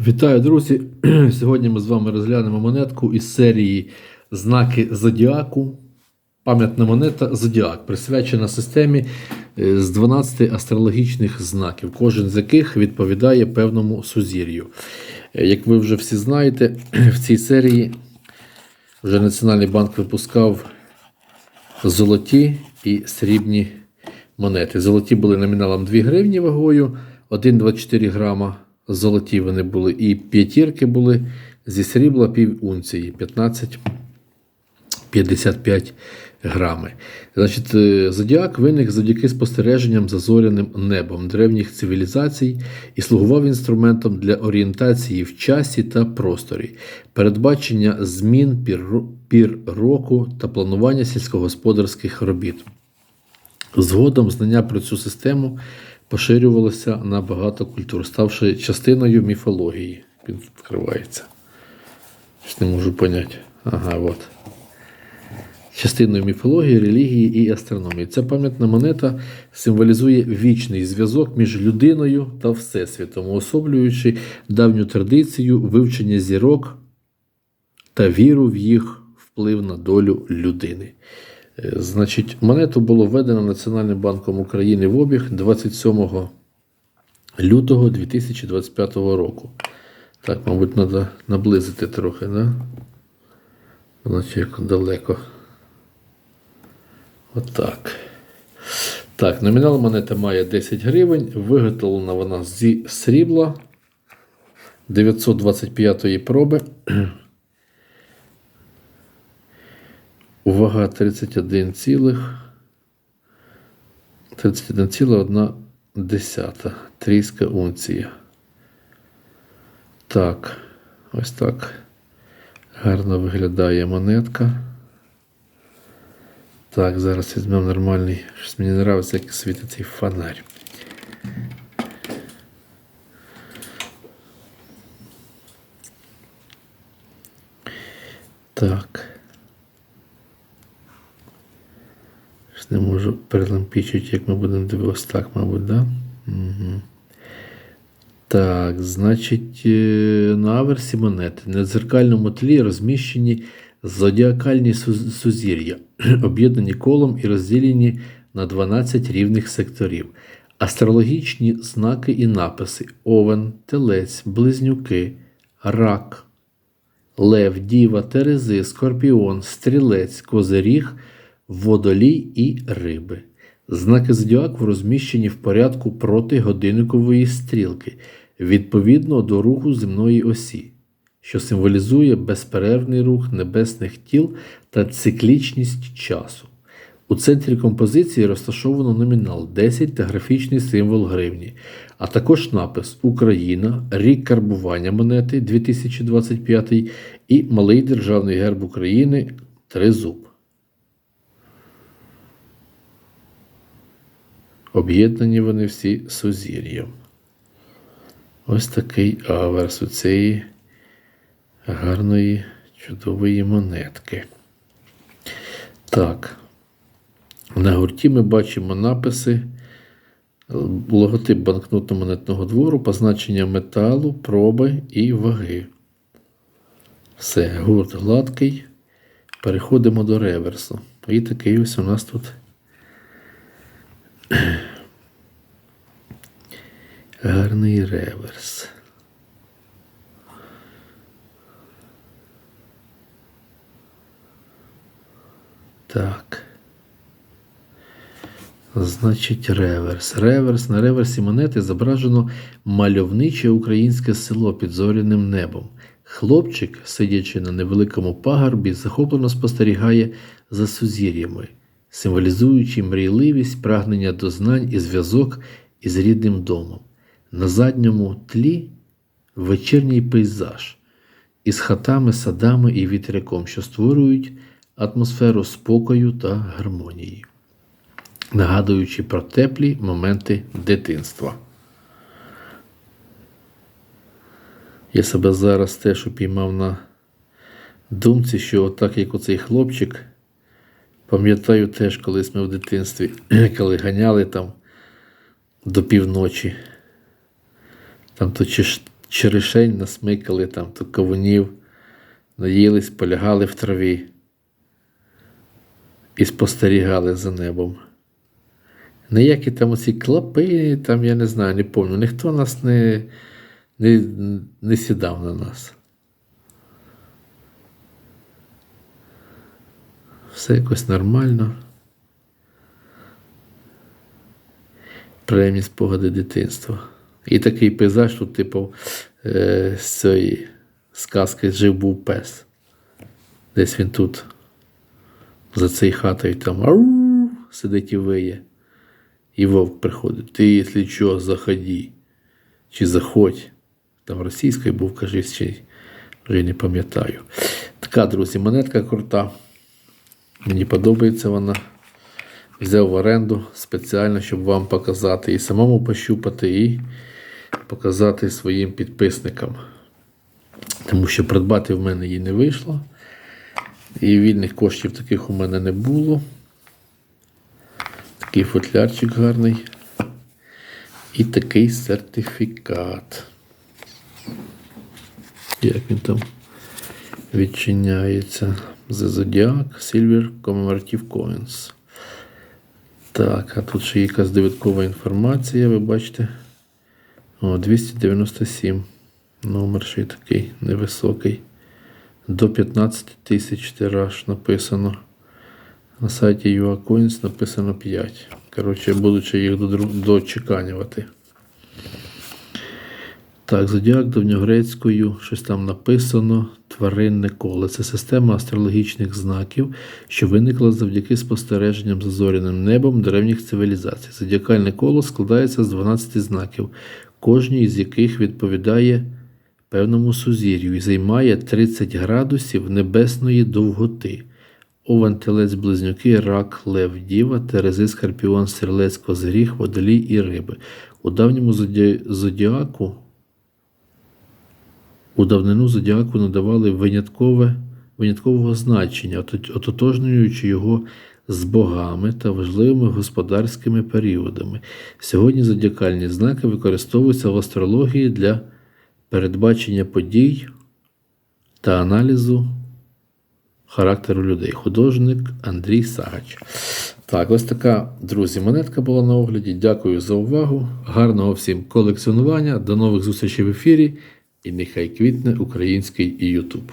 Вітаю, друзі! Сьогодні ми з вами розглянемо монетку із серії Знаки Зодіаку. Пам'ятна монета Зодіак, присвячена системі е, з 12 астрологічних знаків, кожен з яких відповідає певному сузір'ю. Е, Як ви вже всі знаєте, в цій серії вже Національний банк випускав золоті і срібні монети. Золоті були номіналом 2 гривні вагою, 1,24 грама. Золоті вони були і п'ятірки були зі срібла пів унції 15,55 грами. Значить, е, зодіак виник завдяки спостереженням за зоряним небом древніх цивілізацій і слугував інструментом для орієнтації в часі та просторі, передбачення змін пір, пір року та планування сільськогосподарських робіт. Згодом знання про цю систему поширювалося на багато культур, ставши частиною міфології. Він відкривається. Не можу поняти. Ага, от. Частиною міфології, релігії і астрономії. Ця пам'ятна монета символізує вічний зв'язок між людиною та Всесвітом, уособлюючи давню традицію вивчення зірок та віру в їх вплив на долю людини. Е, Значить, монету було введено Національним банком України в обіг 27 лютого 2025 року. Так, мабуть, треба наблизити трохи, да? Значить, як далеко. Отак. Так, номінал монета має 10 гривень. Виготовлена вона зі срібла 925 проби. Вага 31 31,1 десята. Трійська унція. Так, ось так. Гарно виглядає монетка. Так, зараз візьмемо нормальний. Щось мені подобається, як світить цей фонарь. Так. Щось Не як ми будемо дивитися так, мабуть, да? Угу. Так, значить, е, на аверсі монети на дзеркальному тлі розміщені зодіакальні сузір'я, об'єднані колом і розділені на 12 рівних секторів. Астрологічні знаки і написи: Овен, Телець, Близнюки, Рак, Лев, Діва, Терези, Скорпіон, Стрілець, Козиріг, Водолій і Риби. Знаки зодіаку розміщені в порядку проти годинникової стрілки, відповідно до руху земної осі, що символізує безперервний рух небесних тіл та циклічність часу. У центрі композиції розташовано номінал 10 та графічний символ гривні, а також напис Україна, рік карбування монети 2025 і Малий Державний герб України Тризуб. Об'єднані вони всі сузір'ям. Ось такий аверс у цієї гарної, чудової монетки. Так. На гурті ми бачимо написи, логотип банкнотно-монетного двору, позначення металу, проби і ваги. Все, гурт гладкий. Переходимо до реверсу. І такий ось у нас тут гарний реверс. Так. Значить, реверс. Реверс. На реверсі монети зображено мальовниче українське село під зоряним небом. Хлопчик, сидячи на невеликому пагорбі, захоплено спостерігає за сузір'ями, символізуючи мрійливість, прагнення до знань і зв'язок із рідним домом. На задньому тлі вечірній пейзаж із хатами, садами і вітряком, що створюють атмосферу спокою та гармонії нагадуючи про теплі моменти дитинства. Я себе зараз теж упіймав на думці, що отак, як оцей хлопчик, пам'ятаю теж, колись ми в дитинстві, коли ганяли там до півночі, там то черешень насмикали там, то кавунів, наїлись, полягали в траві і спостерігали за небом. Ніякі там оці клапи, там, я не знаю, не пам'ятаю, ніхто нас не, не, не сідав на нас. Все якось нормально. Приємні спогади дитинства. І такий пейзаж тут, типу, е, з цієї сказки жив був пес. Десь він тут, за цією хатою там ау, сидить і виє. І вовк приходить. Ти, якщо що, заходи. Чи заходь. Там російською був, кажись, чи вже не пам'ятаю. Така, друзі, монетка крута. Мені подобається вона. Взяв в оренду спеціально, щоб вам показати і самому пощупати, і показати своїм підписникам. Тому що придбати в мене її не вийшло. І вільних коштів таких у мене не було. Такий футлярчик гарний. І такий сертифікат. Як він там відчиняється? The Zodiac Silver Commemorative Coins. Так, а тут ще якась довідкова інформація, ви бачите. О, 297. Номер ще такий невисокий. До 15 тисяч тираж написано. На сайті UACoins написано 5. Коротше, будучи їх дочеканювати. Так, зодіак давньогрецькою, щось там написано. Тваринне коло. Це система астрологічних знаків, що виникла завдяки спостереженням за зоряним небом древніх цивілізацій. Зодіакальне коло складається з 12 знаків, кожній з яких відповідає певному сузір'ю і займає 30 градусів небесної довготи. Овен, телець, близнюки, рак, лев, діва, терези, скорпіон, стрілець, козиріг, водолій і риби. У давньому зоді... зодіаку у давнину зодіаку надавали виняткове, виняткового значення, отот- ототожнюючи його з богами та важливими господарськими періодами. Сьогодні зодіакальні знаки використовуються в астрології для передбачення подій та аналізу характеру людей. Художник Андрій Сагач. Так, ось така, друзі, монетка була на огляді. Дякую за увагу. Гарного всім колекціонування. До нових зустрічей в ефірі. І нехай квітне український Ютуб.